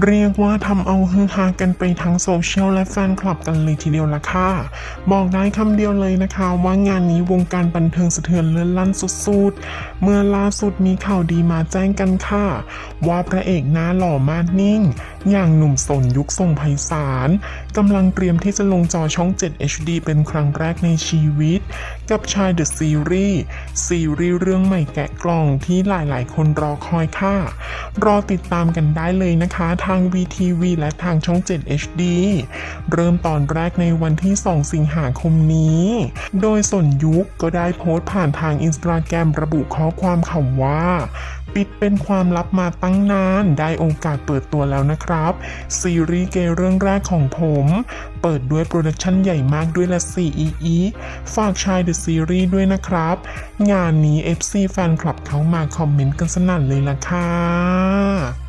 เรียกว่าทำเอาฮือฮากันไปทั้งโซเชียลและแฟนคลับกันเลยทีเดียวละค่ะ บอกได้คำเดียวเลยนะคะ ว่างานนี้วงการบันเทิงสะเทือนเลื่อนลั่นสุดๆ เมื่อล่าสุดมีข่าวดีมาแจ้งกันค่ะ ว่าพระเอกหน้าหล่อมากนิ่ง อย่างหนุ่มสนยุคทรงไพศาลกำลังเตรียมที่จะลงจอช่อง 7 HD เป็นครั้งแรกในชีวิต กับชายเดอะซีรีส์ซีรีส์เรื่องใหม่แกะกล่องที่หลายๆ คนรอคอยค่ะ รอติดตามกันได้เลยนะคะ ทาง VTV และทางช่อง 7 HD เริ่มตอนแรกในวันที่ 2 สิงหาคมนี้ โดยสนยุคก็ได้โพสต์ผ่านทางอินสตาแกรมระบุข้อความคำว่า ปิดเป็นความลับมาตั้งนาน ได้โอกาสเปิดตัวแล้วนะครับ ซีรีส์เกย์เรื่องแรกของผม เปิดด้วยโปรดักชั่นใหญ่มากด้วยละ 4EE ฝากชายเดอะซีรีส์ด้วยนะครับงานนี้ FC แฟนคลับเขามาคอมเมนต์กันสนั่นเลยล่ะค่ะ